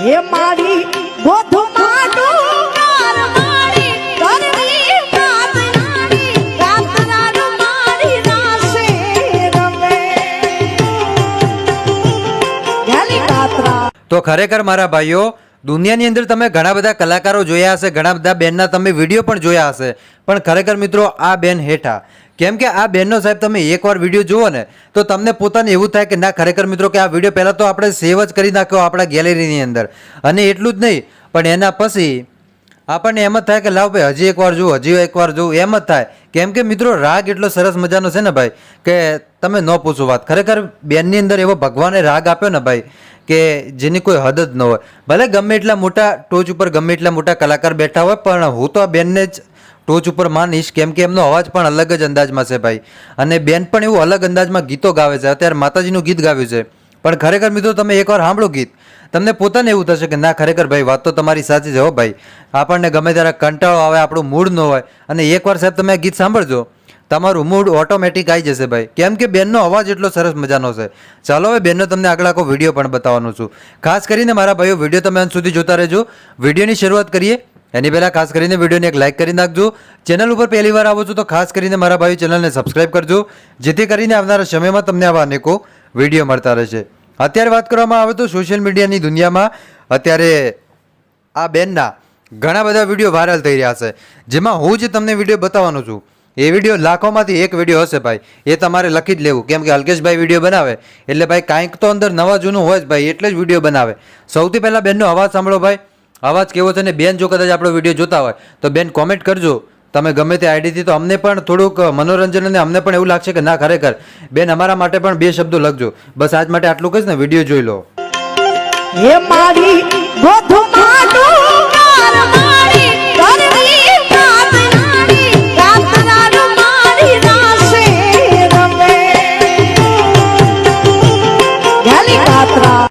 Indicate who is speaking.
Speaker 1: હે મારી ગોધુમાં
Speaker 2: તો ખરેખર મારા ભાઈઓ, દુનિયાની અંદર તમે ઘણા બધા કલાકારો જોયા હશે, ઘણા બધા બેનના તમે વીડિયો પણ જોયા હશે. પણ ખરેખર મિત્રો, આ બેન હેઠા કેમ કે આ બેનનો સાહેબ તમે એકવાર વીડિયો જુઓ ને, તો તમને પોતાને એવું થાય કે ના, ખરેખર મિત્રો કે આ વીડિયો પહેલાં તો આપણે સેવ જ કરી નાખ્યો આપણા ગેલેરીની અંદર. અને એટલું જ નહીં, પણ એના પછી આપણને એમ જ થાય કે લાવ ભાઈ, હજી એકવાર જુઓ, હજી એકવાર જુઓ, એમ જ થાય. કેમ કે મિત્રો, રાગ એટલો સરસ મજાનો છે ને ભાઈ, કે તમે ન પૂછો વાત. ખરેખર બેનની અંદર એવો ભગવાને રાગ આપ્યો ને ભાઈ, કે જેની કોઈ હદ જ ન હોય. ભલે ગમે એટલા મોટા ટોચ ઉપર ગમે એટલા મોટા કલાકાર બેઠા હોય, પણ હું તો આ બેનને જ ટોચ ઉપર માનીશ, કેમ કે એમનો અવાજ પણ અલગ જ અંદાજમાં છે ભાઈ. અને બેન પણ એવું અલગ અંદાજમાં ગીતો ગાવે છે. અત્યારે માતાજીનું ગીત ગાવ્યું છે. પણ ખરેખર મિત્રો તમે એકવાર સાંભળો ગીત. તમને પોતાને એવું થશે કે ના, ખરેખર ભાઈ, વાત તો તમારી સાચી છે હો ભાઈ. આપણને ગમે ત્યારે કંટાળો આવે, આપણું મૂડ ન હોય. અને એકવાર સાહેબ તમે ગીત સાંભળજો. તમારું મૂડ ઓટોમેટિક આવી જશે ભાઈ. કેમ કે બેનનો અવાજ એટલો સરસ મજાનો છે. ચાલો હવે બેનનો તમને આગળ આખો વીડિયો પણ બતાવવાનો છું. ખાસ કરીને મારા ભાઈઓ, વીડિયો તમે અંત સુધી જોતા રહેજો. વિડીયોની શરૂઆત કરીએ. એની પહેલાં ખાસ કરીને વિડીયોને એક લાઇક કરી નાખજો. ચેનલ ઉપર પહેલી વાર આવો છો તો ખાસ કરીને મારા ભાઈ ચેનલને સબસ્ક્રાઇબ કરજો, જેથી કરીને આવનારા સમયમાં તમને આવા અનેકો વીડિયો મળતા રહેશે. અત્યારે વાત કરવામાં આવે તો સોશિયલ મીડિયાની દુનિયામાં અત્યારે આ બેનના ઘણા બધા વીડિયો વાયરલ થઈ રહ્યા છે. જેમાં હું જે તમને વીડિયો બતાવવાનો છું. એ વીડિયો લાખોમાંથી એક વીડિયો હશે ભાઈ. એ તમારે લખી જ લેવું. કેમ કે અલ્કેશભાઈ વીડિયો બનાવે. એટલે ભાઈ કાંઈક તો અંદર નવા જૂનું હોય જ ભાઈ, એટલે જ વીડિયો બનાવે. સૌથી પહેલાં બેનનો અવાજ સાંભળો ભાઈ. અવાજ કેવો છે ને, બેન જો કદાચ આપણો વીડિયો જોતા હોય, તો બેન કોમેન્ટ કરજો. તમે ગમે તે આઈડીથી તો અમને પણ થોડુંક મનોરંજન અને અમને પણ એવું લાગશે કે ના, ખરેખર. બેન, અમારા માટે પણ બે શબ્દો લખજો. બસ આજ માટે આટલું કહીશ ને, વીડિયો જોઈ લો.
Speaker 1: મારી